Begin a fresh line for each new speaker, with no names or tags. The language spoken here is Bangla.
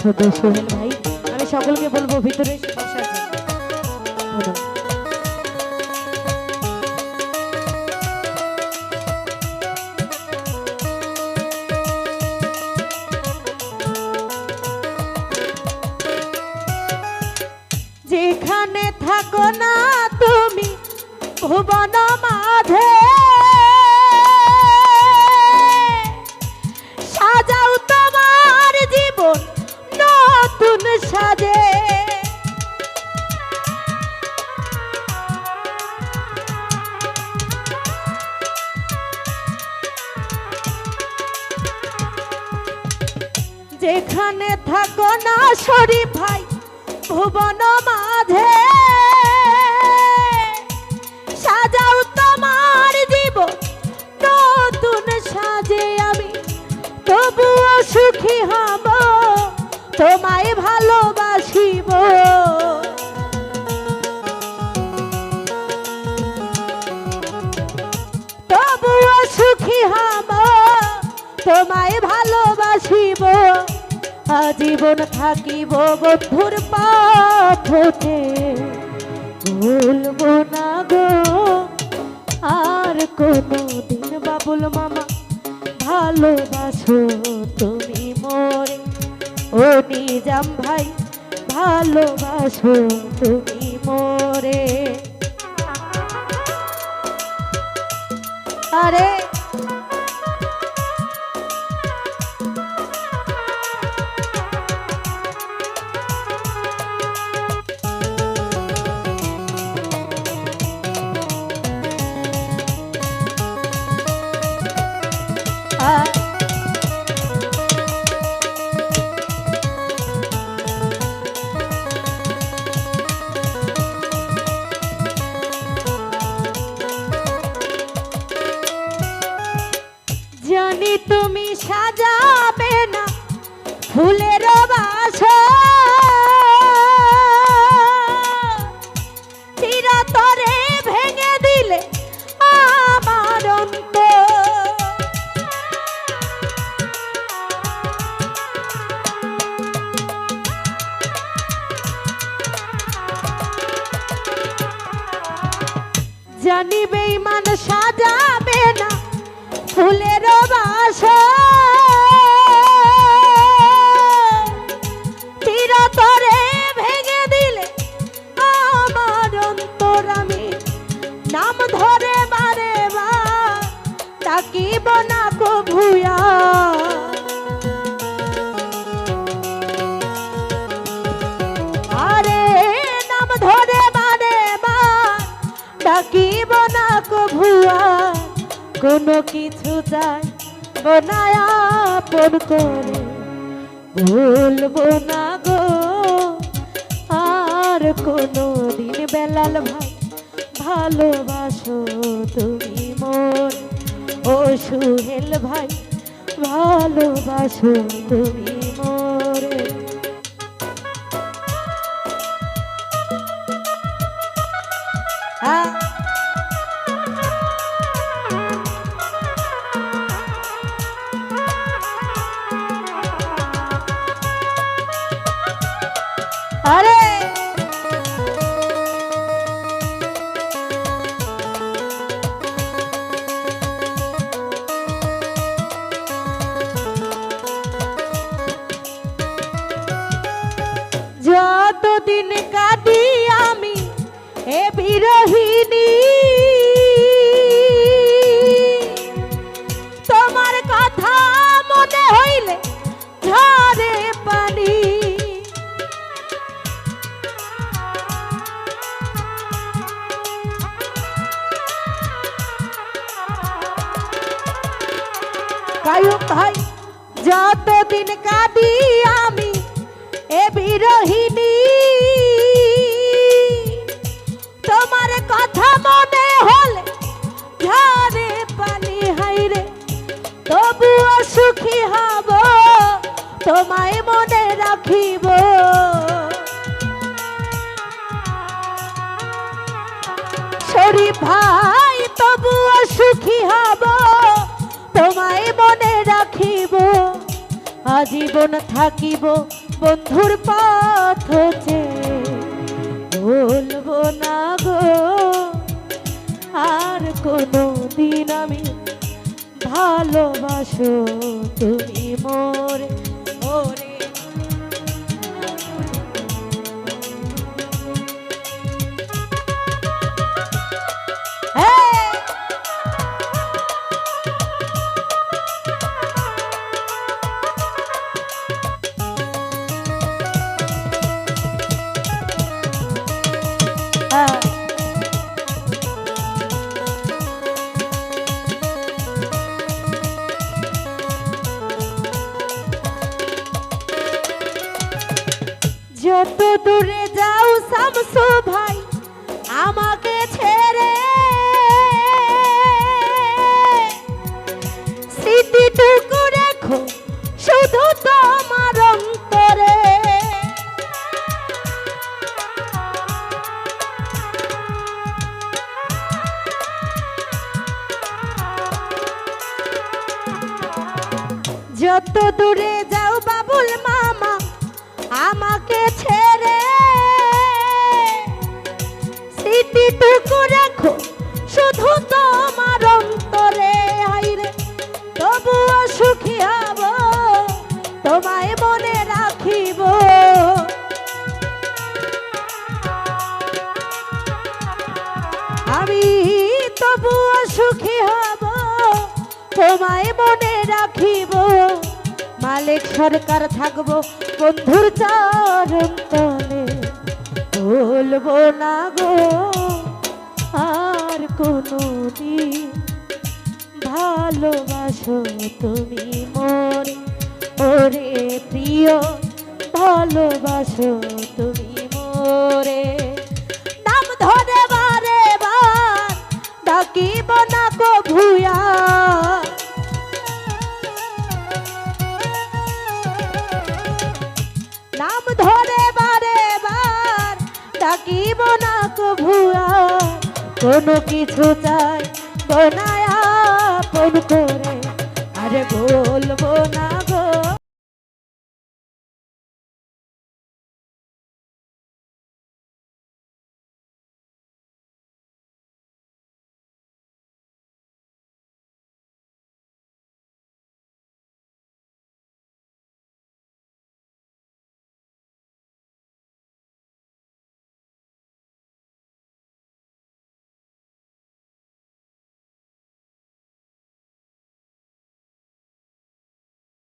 আমি সকলকে বলব ভিতরে যেখানে থাকো না তুমি ভুবন মাঝে সাজে। যেখানে থাকো না শরীফ ভাই, ভুবন মাঝে। সাজাও তোমার জীবন, নতুন সাজে আমি, তবুও সুখী হব। তোমায় ভালোবাসিব। তবুও সুখী হব তোমায় ভালোবাসিব। আজীবন থাকিব বন্ধুর পাথে ভুলবো না গো, আর কোনো দিন বাবুল মামা, ভালোবাসো তুমি মোরে ও নিজাম ভাই ভালোবাসো তুমি মোরে। আরে জানি বেঈমান সাজাবে না। ফুলের বাস কোনো কিছু চাই বনায়াপন করে। ভুলবো না গো, আর কোনো দিন বেলাল ভাই, ভালোবাসো তুমি মোর ও সুহেল ভাই, ভালোবাসো তুমি মোরে হ্যাঁ কায়ুম হয় যতদিন কাঁদি আমি এ বিরহিনী আজীবন থাকিব বন্ধুর পথ বলব না গো, আর কোনো দিন আমি ভালোবাসো তুমি মোরে ওরে যত দূরে যাও শামসু ভাই, আমাকে ছেড়ে। স্মৃতিটুকু রেখো শুধু তোমার অন্তরে। যত দূরে যাও স্মৃতিটুকু রাখো। শুধু তোমার অন্তরে আইরে তবুও সুখী হব, তোমায় মনে রাখিব। আমি তবুও সুখী হব, তোমায় মনে রাখিব। মালিক সরকার থাকব বন্ধুর চরণ তলে। বলব না গো। আর কোনো ভালোবাসো তুমি মোরে ওরে প্রিয়, ভালোবাসো তুমি মোরে নাম ধরে বারে বার ডাকিব না গো ভুয়া নাম ধরে বারে বার ডাকিব না গো ভুয়া কোনো কিছু চাই বনায়া আপন করে আরে বলব না।